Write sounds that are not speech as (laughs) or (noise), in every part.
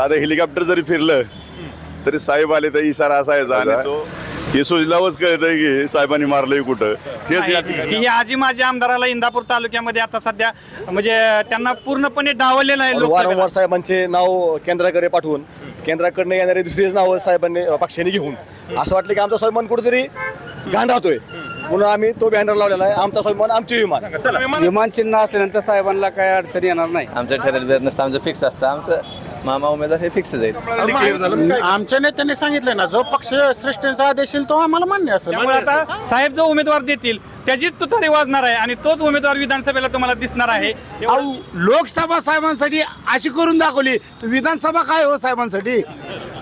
साधं हेलिकॉप्टर जरी फिरलं तरी साहेब आले तर इशारा असायचा आणि तो हे सुजलावच कळतंय की साहेबांनी मारलंय कुठं. हेच या ठिकाणी. ही आजी माझ्या आमदाराला इंदापूर तालुक्यामध्ये आता सध्या म्हणजे त्यांना पूर्णपणे डावललेलं आहे लोकसभेला. वारंवार साहेबांचे नाव केंद्राकडे पाठवून केंद्राकडनं येणारे दुसरीच नावं साहेबांनी पक्षाने घेऊन. असं वाटलं की आमचा स्वाभिमान कुठेतरी घाण राहतोय. म्हणून आम्ही तो बॅनर लावलेला आहे. आमचा स्वाभिमान आमचे विमान. चला. विमान चिन्ह असल्यानंतर साहेबांना काय अडचण येणार नाही. आमचं ठरलेलं नसतं आमचं फिक्स असतं. आमचं मामा उमेदवार हे फिक्सच आहेत. आमच्या नेत्यांनी सांगितलं ना जो पक्ष श्रेष्ठींचा आदेश येईल तो आम्हाला मान्य असेल. त्यामुळे आता साहेब जो उमेदवार देतील त्याचीच तुतारी वाजणार आहे आणि तोच उमेदवार विधानसभेला तुम्हाला दिसणार आहे. अहो, लोकसभा साहेबांसाठी अशी करून दाखवली. तर विधानसभा काय हो साहेबांसाठी?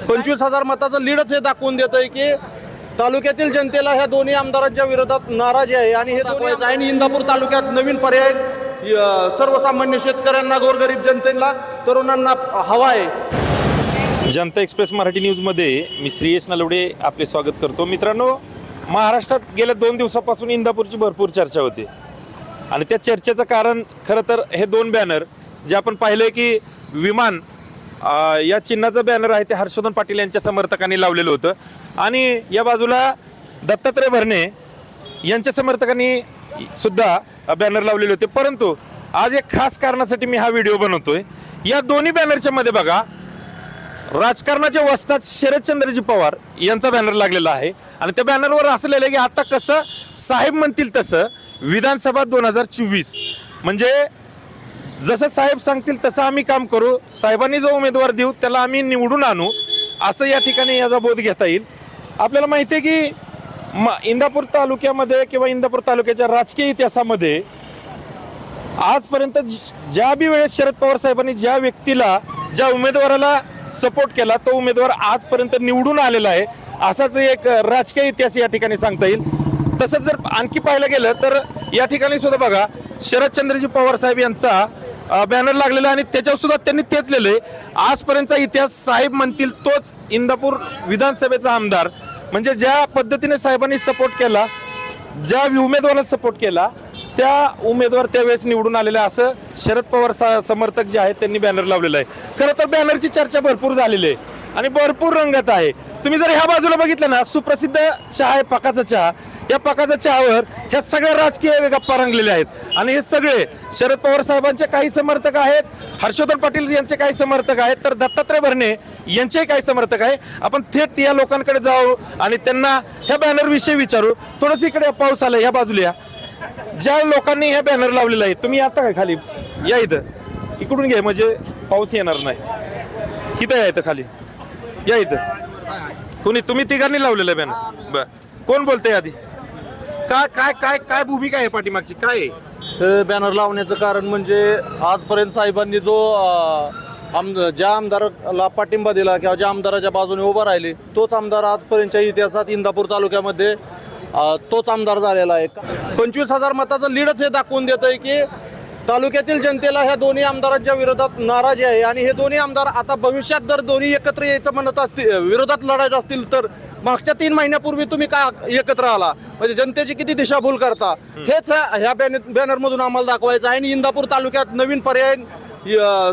पंचवीस हजार मताचं लीडच हे दाखवून देत आहे की तालुक्यातील जनतेला ह्या दोन्ही आमदारांच्या विरोधात नाराजी आहे आणि हे दाखवायचं आहे आणि इंदापूर तालुक्यात नवीन पर्याय सर्वसामान्य शेतकऱ्यांना गोरगरीब जनतेला तरुणांना हवा आहे. जनता एक्सप्रेस मराठी न्यूजमध्ये मी श्रीयश नलवडे आपले स्वागत करतो. मित्रांनो महाराष्ट्रात गेल्या दोन दिवसापासून इंदापूरची भरपूर चर्चा होते. आणि त्या चर्चेचं कारण खरं तर हे दोन बॅनर जे आपण पाहिलं की विमान या चिन्हाचं बॅनर आहे ते हर्षवर्धन पाटील यांच्या समर्थकांनी लावलेलं होतं. आणि या बाजूला दत्तात्रय भरणे यांच्या समर्थकांनी सुद्धा बॅनर लावलेले होते. परंतु आज एक खास कारणासाठी मी हा व्हिडिओ बनवतोय. या दोन्ही बॅनरच्या मध्ये बघा राजकारणाच्या वस्तात शरदचंद्रजी पवार यांचा बॅनर लागलेला आहे. आणि त्या बॅनरवर असलेलं आहे की आता कसं साहेब म्हणतील तसं विधानसभा दोन हजार चोवीस. म्हणजे जसं साहेब सांगतील तसं आम्ही काम करू साहेबांनी जो उमेदवार देऊ त्याला आम्ही निवडून आणू असं या ठिकाणी याचा बोध घेता येईल. आपल्याला माहिती आहे की म इंदापूर तालुक्यामध्ये किंवा इंदापूर तालुक्याच्या राजकीय इतिहासामध्ये आजपर्यंत ज्या बी वेळेस शरद पवार साहेबांनी ज्या व्यक्तीला ज्या उमेदवाराला सपोर्ट केला तो उमेदवार आजपर्यंत निवडून आलेला आहे असाच एक राजकीय इतिहास या ठिकाणी सांगता येईल. तसंच जर आणखी पाहायला गेलं तर या ठिकाणी सुद्धा बघा शरदचंद्रजी पवार साहेब यांचा बॅनर लागलेला आणि त्याच्यावर सुद्धा त्यांनी तेच लिहिले आजपर्यंतचा इतिहास साहेब म्हणतील तोच इंदापूर विधानसभेचा आमदार म्हणजे ज्या पद्धतीने साहेबांनी सपोर्ट केला ज्या उमेदवाराला सपोर्ट केला त्या उमेदवार त्यावेळेस निवडून आलेला असं शरद पवार सा- समर्थक जे आहेत त्यांनी बॅनर लावलेलं आहे. खरं तर बॅनरची चर्चा भरपूर झालेली आहे आणि भरपूर रंगत आहे. तुम्ही जर ह्या बाजूला बघितलं ना सुप्रसिद्ध चहा आहे पकाचा चहा. या पकाच्या चहावर ह्या सगळ्या राजकीय गप्पा रंगलेल्या आहेत. आणि हे सगळे शरद पवार साहेबांचे काही समर्थक आहेत हर्षवर्धन पाटील यांचे काही समर्थक आहेत तर दत्तात्रय भरणे यांचे काही समर्थक आहे. आपण थेट या लोकांकडे जाऊ आणि त्यांना ह्या बॅनरविषयी विचारू. थोडंसं इकडे पाऊस आला या बाजूला या. ज्या लोकांनी हे बॅनर लावलेलं आहे तुम्ही आता काय खाली? या इथं. इकडून घ्या म्हणजे पाऊस येणार नाही. इथं या इथं खाली. या इथं. कोणी तुम्ही तिघांनी लावलेलं आहे बॅनर बर. कोण बोलतंय आधी? काय काय काय काय भूमिका आहे पाठीमागची? काय आहे? हे बॅनर लावण्याचं कारण म्हणजे आजपर्यंत साहेबांनी जो अ, आम ज्या आमदाराला पाठिंबा दिला किंवा ज्या आमदाराच्या बाजूने उभा राहिले तोच आमदार आजपर्यंतच्या इतिहासात इंदापूर तालुक्यामध्ये तोच आमदार झालेला आहे. पंचवीस हजार मताचं लीडच हे दाखवून देत आहे की तालुक्यातील जनतेला ह्या दोन्ही आमदारांच्या विरोधात नाराजी आहे आणि हे दोन्ही आमदार आता भविष्यात जर दोन्ही एकत्र यायचं म्हणत असतील विरोधात लढायचं असतील तर मागच्या तीन महिन्यापूर्वी तुम्ही काय एकत्र आला? म्हणजे जनतेची किती दिशाभूल करता? हेच ह्या- बॅनर मधून आम्हाला दाखवायचं आहे. आणि इंदापूर तालुक्यात नवीन पर्याय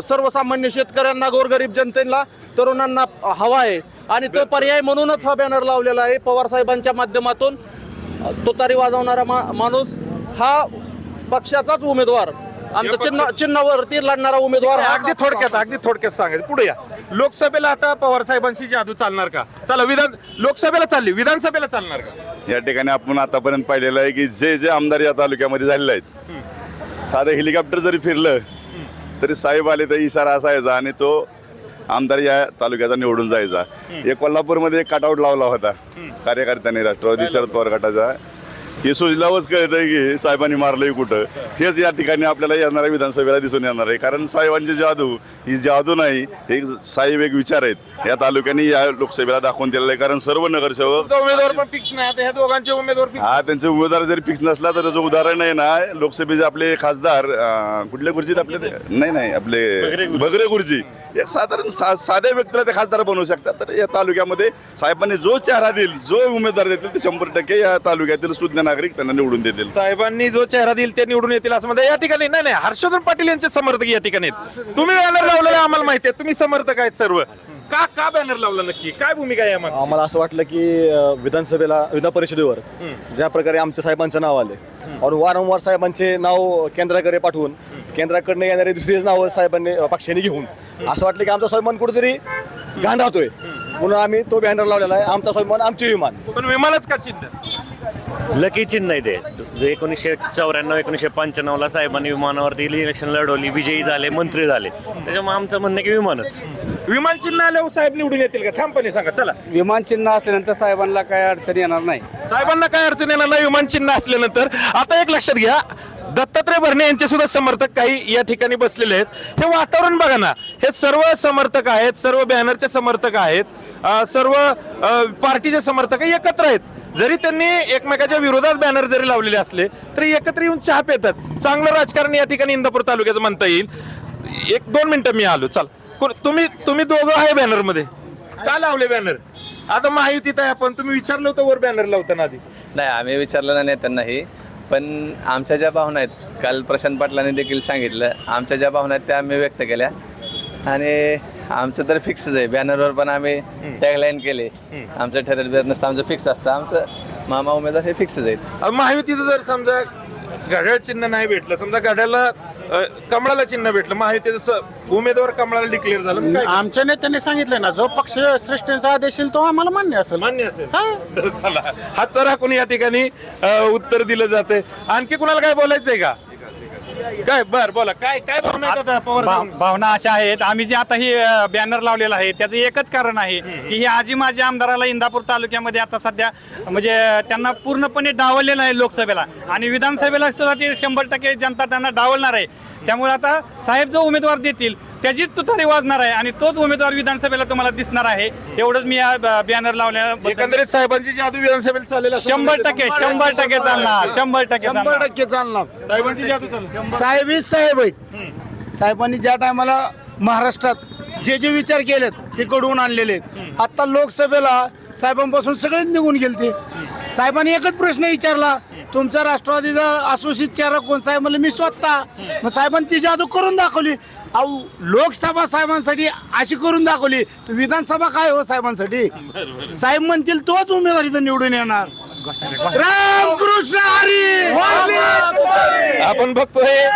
सर्वसामान्य शेतकऱ्यांना गोरगरीब जनतेला तरुणांना हवा आहे. आणि तो पर्याय म्हणूनच हा बॅनर लावलेला आहे. पवार साहेबांच्या माध्यमातून तुतारी वाजवणारा मा- माणूस हा पक्षाचाच उमेदवार. आमच्या चिन्ह चिन्हावरती लढणारा उमेदवार अगदी थोडक्यात अगदी थोडक्यात सांगायचं. पुढे या. लोकसभेला आता पवार साहेबांची जादू चालणार का? चला विधान लोकसभेला चालली विधानसभेला चालणार का? या ठिकाणी आपण आतापर्यंत पाहिलेलं आहे की जे जे आमदार या तालुक्यामध्ये झालेले आहेत साधं हेलिकॉप्टर जरी फिरलं तरी साहेब आले तर इशारा असायचा आणि तो आमदार या तालुक्याचा निवडून जायचा. एक कोल्हापूरमध्ये एक कटआउट लावला होता. कार्यकर्त्यांनी राष्ट्रवादी शरद पवार गटाचा. हे सुजलावच कळतंय की साहेबांनी मारलंय कुठं. हेच या ठिकाणी आपल्याला येणाऱ्या विधानसभेला दिसून येणार आहे. कारण साहेबांची जादू ही जादू नाही एक साहेब एक विचार आहेत. या तालुक्याने या लोकसभेला दाखवून दिलेलं आहे. कारण सर्व नगरसेवक उमेदवार पण फिक्स नाही. आता ह्या दोघांचे उमेदवार हा त्यांचे उमेदवार जरी फिक्स नसला तर त्याचं उदाहरण आहे ना लोकसभेचे आपले खासदार अं, कुठल्या गुरुजीत आपले ते- नाही नाही आपले बगरे गुरुजी. एक साधारण सा साध्या व्यक्तीला ते खासदार बनवू शकतात. तर या तालुक्यामध्ये साहेबांनी जो चेहरा देईल जो उमेदवार देतील ते शंभर टक्के या तालुक्यातील सुज्ञान नागरिक त्यांना निवडून देतील. साहेबांनी जो चेहरा देईल ते निवडून येतील असं म्हणतात या ठिकाणी नाही नाही हर्षवर्धन पाटील यांचे समर्थक या ठिकाणी आहेत. तुम्ही बॅनर लावलेला आम्हाला माहिती आहे. तुम्ही समर्थक आहेत सर्व. का का बॅनर लावला नक्की? काय भूमिका आहे आम्हाला असं वाटलं की अ, विधानसभेला विधान परिषदेवर ज्या प्रकारे आमच्या साहेबांचं नाव आले आणि वारंवार साहेबांचे नाव केंद्राकडे पाठवून केंद्राकडनं येणारे दुसरीच नावं साहेबांनी पक्षाने घेऊन. असं वाटलं की आमचा स्वाभिमान कुठेतरी घाण राहतोय. म्हणून आम्ही तो बॅनर लावलेला आहे. आमचा स्वाभिमान आमचे विमान. पण विमानच का चिन्ह? लकी चिन्ह आहे ते. एकोणीसशे चौऱ्याण्णव एकोणीसशे पंच्याण्णवला साहेबांनी विमानावरती इलेक्शन लढवली विजयी झाले मंत्री झाले. त्याच्यामुळे आमचं म्हणणं आहे की विमानच. विमान चिन्ह आल्यावर साहेब निवडून येतील का? ठामपणे सांगा चला. विमान चिन्ह असल्यानंतर साहेबांना काय अडचण येणार नाही. साहेबांना काय अडचण येणार नाही? विमान चिन्ह असल्यानंतर आता एक लक्षात घ्या दत्तात्रय भरणे यांचे सुद्धा समर्थक काही या ठिकाणी बसलेले आहेत. हे वातावरण बघा ना हे सर्व समर्थक आहेत सर्व बॅनरचे समर्थक आहेत सर्व पार्टीचे समर्थक एकत्र आहेत. जरी त्यांनी एकमेकाच्या विरोधात बॅनर जरी लावलेले असले तरी एकत्र येऊन चहा पेतात. चांगलं राजकारण या ठिकाणी इंदापूर तालुक्याचं म्हणता येईल. एक दोन मिनिटं मी आलो. चल. तुम्ही तुम्ही दोघं आहे बॅनरमध्ये का लावले बॅनर आता माहितीत आहे आपण. तुम्ही विचारलं होतं वर बॅनर लावताना आधी. नाही आम्ही विचारलं नाही नेत्यांनाही पण आमच्या ज्या भावना आहेत काल प्रशांत पाटलांनी देखील सांगितलं. आमच्या ज्या भावना आहेत त्या आम्ही व्यक्त केल्या. आणि आमचं तर फिक्सच आहे. बॅनरवर पण आम्ही टॅगलाईन केले. आमचं ठरलेलं नसतं आमचं फिक्स असतं. आमचं मामा उमेदवार हे फिक्सच आहेत. अहो, महायुतीचं जर समजा घड्याळ चिन्ह नाही भेटलं समजा घड्याला कमळाला चिन्ह भेटलं महायुतीचं स- उमेदवार कमळाला डिक्लेअर झालं काय? आमच्या नेत्यांनी सांगितलं ना जो पक्ष श्रेष्ठींचा आदेश येईल तो आम्हाला मान्य असेल. मान्य असेल. (laughs) चला. हातचा राखून या ठिकाणी अ, उत्तर दिलं जाते आणखी कुणाला काय बोलायचंय का? काय बर बोला. काय काय भावना आहेत आता पवार भा- साहेबांना? भावना अशा आहेत. आम्ही जे आता ही बॅनर लावलेला आहे त्याचं एकच कारण आहे की हे आजी माझी आमदाराला इंदापूर तालुक्यामध्ये आता सध्या म्हणजे अं, त्यांना पूर्णपणे डावललेलं आहे लोकसभेला. आणि विधानसभेला सुद्धा ते शंभर टक्के जनता त्यांना डावलणार आहे. त्यामुळे आता साहेब जो उमेदवार देतील त्याचीच तुतारी वाजणार आहे आणि तोच उमेदवार विधानसभेला तुम्हाला दिसणार आहे. एवढंच मी या बॅनर लावल्या एकंदरीत साहेबांची जादू विधानसभेला चालेल असं शंभर. टक्के शंभर टक्के चालणार. शंभर टक्के शंभर चालणार. टक्के चालणार. साहेबांची जादू चालेल साहेब हीच साहेब आहेत. साहेबांनी ज्या टायमाला महाराष्ट्रात जे जे विचार केलेत ते घडवून आणलेले आहेत. आता लोकसभेला साहेबांपासून सगळेच निघून गेलते. साहेबांनी एकच प्रश्न विचारला तुमचा राष्ट्रवादीचा असोसिएट चेहरा कोण? साहेब म्हणलं मी स्वतः. मग साहेबांनी ती जादू करून दाखवली. अहो लोकसभा साहेबांसाठी अशी करून दाखवली. तर विधानसभा काय हो साहेबांसाठी? साहेब म्हणतील तोच उमेदवार इथं निवडून येणार. रामकृष्ण हरी! आपण बघतोय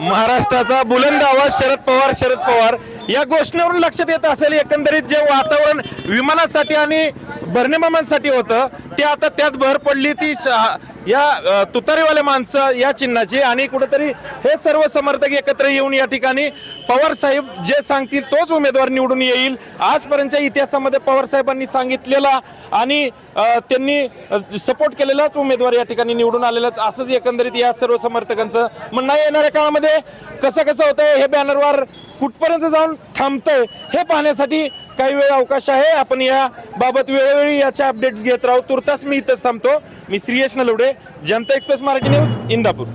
महाराष्ट्राचा बुलंद आवाज शरद पवार शरद पवार. या घोषणेवरून लक्षात येत असेल एकंदरीत जे वातावरण विमानासाठी आणि भरणेमामांसाठी होतं ते आता त्यात भर पडली. ती श- या तुतारीवाले माणसं या चिन्हाची आणि कुठेतरी हे सर्व समर्थक एकत्र येऊन या ठिकाणी पवार साहेब जे सांगतील तोच उमेदवार निवडून येईल. आजपर्यंतच्या इतिहासामध्ये पवार साहेबांनी सांगितलेला आणि त्यांनी सपोर्ट केलेलाच उमेदवार या ठिकाणी निवडून आलेला असंच एकंदरीत या सर्व समर्थकांचं म्हणणं येणाऱ्या काळामध्ये कसं कसं होतं हे बॅनरवर कुठपर्यंत जाऊन थांबतंय हे पाहण्यासाठी काही वेळ अवकाश आहे. आपण या बाबत वेळोवेळी याच्या अपडेट्स घेत राहू. तुर्तास मी इथंच थांबतो. मी श्रीयश नलवडे जनता एक्सप्रेस मराठी न्यूज इंदापूर.